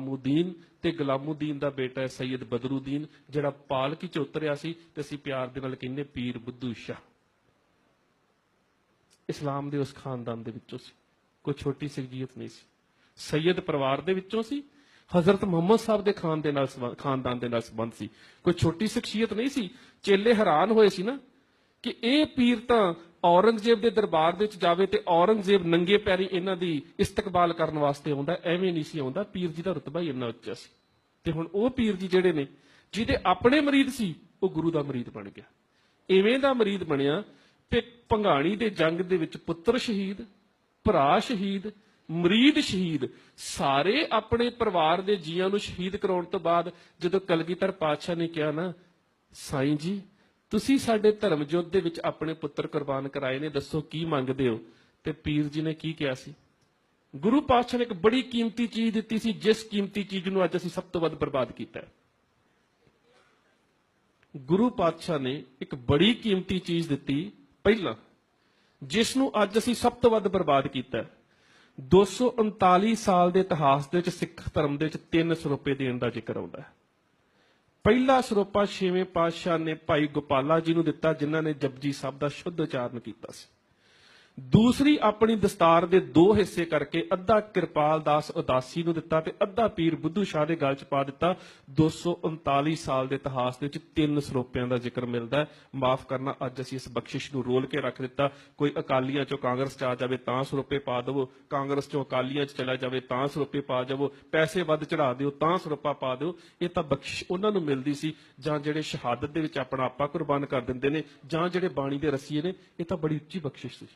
ਗੁਲਾਮੁਦੀਨ ਤੇ ਗੁਲਾਮੁਦੀਨ ਦਾ ਬੇਟਾ ਹੈ ਸੈਯਦ ਬਦਰੁਦੀਨ, ਜਿਹੜਾ ਪਾਲਕੀ ਚ ਉਤਰਿਆ ਸੀ ਤੇ ਅਸੀਂ ਪਿਆਰ ਦੇ ਨਾਲ ਕਹਿੰਦੇ ਪੀਰ ਬੁੱਧੂ ਸ਼ਾਹ। ਇਸਲਾਮ ਦੇ ਉਸ ਖਾਨਦਾਨ ਦੇ ਵਿੱਚੋਂ ਸੀ। ਕੋਈ ਛੋਟੀ ਸ਼ਖਸੀਅਤ ਨਹੀਂ ਸੀ। ਸੈਯਦ ਪਰਿਵਾਰ ਦੇ ਵਿੱਚੋਂ ਸੀ। ਹਜ਼ਰਤ ਮੁਹੰਮਦ ਸਾਹਿਬ ਦੇ ਖਾਨ ਦੇ ਨਾਲ ਖਾਨਦਾਨ ਦੇ ਨਾਲ ਸੰਬੰਧ ਸੀ। ਕੋਈ ਛੋਟੀ ਸ਼ਖਸੀਅਤ ਨਹੀਂ ਸੀ। ਚੇਲੇ ਹੈਰਾਨ ਹੋਏ ਸੀ ਨਾ। ਕਿ ਇਹ ਪੀਰ ਤਾਂ ਔਰੰਗਜ਼ੇਬ ਦੇ ਦਰਬਾਰ ਦੇ ਵਿੱਚ ਜਾਵੇ ਤੇ ਔਰੰਗਜ਼ੇਬ ਨੰਗੇ ਪੈਰੀ ਇਹਨਾਂ ਦੀ ਇਸਤਕਬਾਲ ਕਰਨ ਵਾਸਤੇ ਆਉਂਦਾ, ਐਵੇਂ ਨਹੀਂ ਸੀ ਆਉਂਦਾ। ਪੀਰ ਜੀ ਦਾ ਰਤਬਾ ਹੀ ਇੰਨਾ ਉੱਚਾ ਸੀ। ਤੇ ਹੁਣ ਉਹ ਪੀਰ ਜੀ ਜਿਹੜੇ ਨੇ, ਜਿਹਦੇ ਆਪਣੇ ਮਰੀਦ ਸੀ, ਉਹ ਗੁਰੂ ਦਾ ਮਰੀਦ ਬਣ ਗਿਆ। ਇਵੇਂ ਦਾ ਮਰੀਦ ਬਣਿਆ ਕਿ ਭੰਗਾਣੀ ਦੇ ਜੰਗ ਦੇ ਵਿੱਚ ਪੁੱਤਰ ਸ਼ਹੀਦ, ਭਰਾ ਸ਼ਹੀਦ, ਮਰੀਦ ਸ਼ਹੀਦ, ਸਾਰੇ ਆਪਣੇ ਪਰਿਵਾਰ ਦੇ ਜੀਆਂ ਨੂੰ ਸ਼ਹੀਦ ਕਰਾਉਣ ਤੋਂ ਬਾਅਦ ਜਦੋਂ ਕਲਗੀਧਰ ਪਾਤਸ਼ਾਹ ਨੇ ਕਿਹਾ ਨਾ, ਸਾਈਂ ਜੀ ਤੁਸੀਂ ਸਾਡੇ ਧਰਮ ਯੁੱਧ ਦੇ ਵਿੱਚ ਆਪਣੇ ਪੁੱਤਰ ਕੁਰਬਾਨ ਕਰਾਏ ਨੇ, ਦੱਸੋ ਕੀ ਮੰਗਦੇ ਹੋ? ਤੇ ਪੀਰ ਜੀ ਨੇ ਕੀ ਕਿਹਾ ਸੀ? ਗੁਰੂ ਪਾਤਸ਼ਾਹ ਨੇ ਇੱਕ ਬੜੀ ਕੀਮਤੀ ਚੀਜ਼ ਦਿੱਤੀ ਸੀ, ਜਿਸ ਕੀਮਤੀ ਚੀਜ਼ ਨੂੰ ਅੱਜ ਅਸੀਂ ਸਭ ਤੋਂ ਵੱਧ ਬਰਬਾਦ ਕੀਤਾ ਹੈ। ਗੁਰੂ ਪਾਤਸ਼ਾਹ ਨੇ ਇੱਕ ਬੜੀ ਕੀਮਤੀ ਚੀਜ਼ ਦਿੱਤੀ ਪਹਿਲਾਂ, ਜਿਸ ਨੂੰ ਅੱਜ ਅਸੀਂ ਸਭ ਤੋਂ ਵੱਧ ਬਰਬਾਦ ਕੀਤਾ ਹੈ। 239 ਸਾਲ ਦੇ ਇਤਿਹਾਸ ਦੇ ਵਿੱਚ ਸਿੱਖ ਧਰਮ ਦੇ ਵਿੱਚ ਤਿੰਨ ਸਰੂਪੇ ਦੇਣ ਦਾ ਜ਼ਿਕਰ ਆਉਂਦਾ ਹੈ। ਪਹਿਲਾ ਸਰੋਪਾ ਛੇਵੇਂ ਪਾਤਸ਼ਾਹ ਨੇ ਭਾਈ ਗੋਪਾਲਾ ਜੀ ਨੂੰ ਦਿੱਤਾ, ਜਿਨ੍ਹਾਂ ਨੇ ਜਪਜੀ ਸਾਹਿਬ ਦਾ ਸ਼ੁੱਧ ਉਚਾਰਨ ਕੀਤਾ ਸੀ। ਦੂਸਰੀ ਆਪਣੀ ਦਸਤਾਰ ਦੇ ਦੋ ਹਿੱਸੇ ਕਰਕੇ ਅੱਧਾ ਕਿਰਪਾਲ ਦਾਸ ਉਦਾਸੀ ਨੂੰ ਦਿੱਤਾ ਤੇ ਅੱਧਾ ਪੀਰ ਬੁੱਧੂ ਸ਼ਾਹ ਦੇ ਗਲ 'ਚ ਪਾ ਦਿੱਤਾ। 239 ਸਾਲ ਦੇ ਇਤਿਹਾਸ ਦੇ ਵਿੱਚ ਤਿੰਨ ਸਰੋਪਿਆਂ ਦਾ ਜ਼ਿਕਰ ਮਿਲਦਾ ਹੈ। ਮਾਫ ਕਰਨਾ, ਅੱਜ ਅਸੀਂ ਇਸ ਬਖਸ਼ਿਸ਼ ਨੂੰ ਰੋਲ ਕੇ ਰੱਖ ਦਿੱਤਾ। ਕੋਈ ਅਕਾਲੀਆਂ ਚੋਂ ਕਾਂਗਰਸ 'ਚ ਆ ਜਾਵੇ ਤਾਂ ਸਰੋਪੇ ਪਾ ਦੇਵੋ। ਕਾਂਗਰਸ ਚੋਂ ਅਕਾਲੀਆਂ 'ਚ ਚਲਾ ਜਾਵੇ ਤਾਂ ਸਰੋਪੇ ਪਾ ਜਾਵੋ। ਪੈਸੇ ਵੱਧ ਚੜਾ ਦਿਓ, ਤਾਂ ਸਰੋਪਾ ਪਾ ਦਿਓ। ਇਹ ਤਾਂ ਬਖਸ਼ਿਸ਼ ਉਹਨਾਂ ਨੂੰ ਮਿਲਦੀ ਸੀ ਜਾਂ ਜਿਹੜੇ ਸ਼ਹਾਦਤ ਦੇ ਵਿੱਚ ਆਪਣਾ ਆਪਾ ਕੁਰਬਾਨ ਕਰ ਦਿੰਦੇ ਨੇ ਜਾਂ ਜਿਹੜੇ ਬਾਣੀ ਦੇ ਰਸੀਏ ਨੇ, ਇਹ ਤਾਂ ਬੜੀ ਉੱਚੀ ਬਖਸ਼ਿਸ਼ ਸੀ।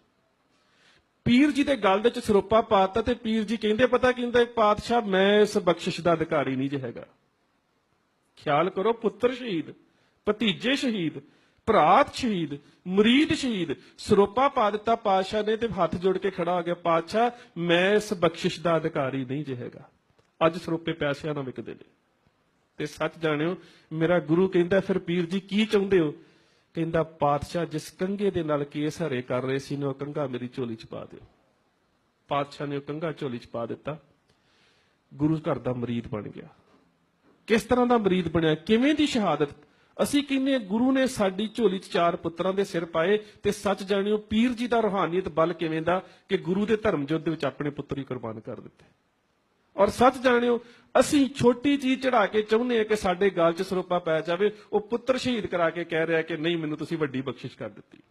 ਪੀਰ ਜੀ ਦੇ ਗੱਲ ਦੇ ਚ ਸਰੋਪਾ ਪਾਤਾ ਤੇ ਪੀਰ ਜੀ ਕਹਿੰਦੇ, ਪਤਾ ਕਹਿੰਦੇ ਪਾਤਸ਼ਾਹ, ਮੈਂ ਇਸ ਬਖਸ਼ਿਸ਼ ਦਾ ਅਧਿਕਾਰੀ ਨਹੀਂ ਜੇ ਹੈਗਾ। ਖਿਆਲ ਕਰੋ, ਪੁੱਤਰ ਸ਼ਹੀਦ, ਭਤੀਜੇ ਸ਼ਹੀਦ, ਭਰਾਤ ਸ਼ਹੀਦ, ਮਰੀਦ ਸ਼ਹੀਦ, ਸਰੋਪਾ ਪਾ ਦਿੱਤਾ ਪਾਤਸ਼ਾਹ ਨੇ ਤੇ ਹੱਥ ਜੋੜ ਕੇ ਖੜਾ ਹੋ ਗਿਆ, ਪਾਤਸ਼ਾਹ, ਮੈਂ ਇਸ ਬਖਸ਼ਿਸ਼ ਦਾ ਅਧਿਕਾਰੀ ਨਹੀਂ ਜੇ ਹੈਗਾ। ਅੱਜ ਸਰੋਪੇ ਪੈਸਿਆਂ ਨਾਲ ਵਿਕਦੇ ਨੇ। ਤੇ ਸੱਚ ਜਾਣਿਓ, ਮੇਰਾ ਗੁਰੂ ਕਹਿੰਦਾ, ਫਿਰ ਪੀਰ ਜੀ ਕੀ ਚਾਹੁੰਦੇ ਹੋ? ਕਹਿੰਦਾ, ਪਾਤਸ਼ਾਹ, ਜਿਸ ਕੰਗੇ ਦੇ ਨਾਲ ਕੇਸ ਹਰੇ ਕਰ ਰਹੇ ਸੀ, ਨੇ ਉਹ ਕੰਗਾ ਮੇਰੀ ਝੋਲੀ 'ਚ ਪਾ ਦਿਓ। ਪਾਤਸ਼ਾਹ ਨੇ ਉਹ ਕੰਗਾ ਝੋਲੀ 'ਚ ਪਾ ਦਿੱਤਾ। ਗੁਰੂ ਘਰ ਦਾ ਮਰੀਦ ਬਣ ਗਿਆ। ਕਿਸ ਤਰ੍ਹਾਂ ਦਾ ਮਰੀਦ ਬਣਿਆ? ਕਿਵੇਂ ਦੀ ਸ਼ਹਾਦਤ? ਅਸੀਂ ਕਹਿੰਦੇ ਗੁਰੂ ਨੇ ਸਾਡੀ ਝੋਲੀ 'ਚ ਚਾਰ ਪੁੱਤਰਾਂ ਦੇ ਸਿਰ ਪਾਏ ਤੇ ਸੱਚ ਜਾਣਿਓ, ਪੀਰ ਜੀ ਦਾ ਰੂਹਾਨੀਅਤ ਬਲ ਕਿਵੇਂ ਦਾ ਕਿ ਗੁਰੂ ਦੇ ਧਰਮ ਯੁੱਧ ਵਿੱਚ ਆਪਣੇ ਪੁੱਤਰ ਹੀ ਕੁਰਬਾਨ ਕਰ ਦਿੱਤੇ। ਔਰ ਸੱਚ ਜਾਣਿਓ, ਅਸੀਂ ਛੋਟੀ ਚੀਜ਼ ਚੜਾ ਕੇ ਚਾਹੁੰਦੇ ਹਾਂ ਕਿ ਸਾਡੇ ਗਾਲ 'ਚ ਸਰੋਪਾ ਪੈ ਜਾਵੇ, ਉਹ ਪੁੱਤਰ ਸ਼ਹੀਦ ਕਰਾ ਕੇ ਕਹਿ ਰਿਹਾ ਕਿ ਨਹੀਂ, ਮੈਨੂੰ ਤੁਸੀਂ ਵੱਡੀ ਬਖਸ਼ਿਸ਼ ਕਰ ਦਿੱਤੀ।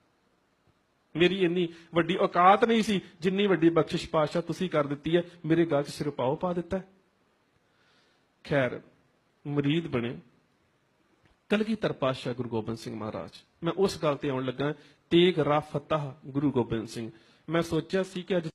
ਮੇਰੀ ਇੰਨੀ ਵੱਡੀ ਔਕਾਤ ਨਹੀਂ ਸੀ, ਜਿੰਨੀ ਵੱਡੀ ਬਖਸ਼ਿਸ਼ ਪਾਸ਼ਾ ਤੁਸੀਂ ਕਰ ਦਿੱਤੀ ਹੈ, ਮੇਰੇ ਗਾਲ 'ਚ ਸਿਰਪਾਓ ਪਾ ਦਿੱਤਾ ਖੈਰ, ਮਰੀਦ ਬਣੇ। ਕਲਗੀਧਰ ਪਾਤਸ਼ਾਹ ਗੁਰੂ ਗੋਬਿੰਦ ਸਿੰਘ ਮਹਾਰਾਜ, ਮੈਂ ਉਸ ਗੱਲ ਤੇ ਆਉਣ ਲੱਗਾ, ਤੇਗ ਰਾ ਫਤਹ ਗੁਰੂ ਗੋਬਿੰਦ ਸਿੰਘ। ਮੈਂ ਸੋਚਿਆ ਸੀ ਕਿ ਅੱਜ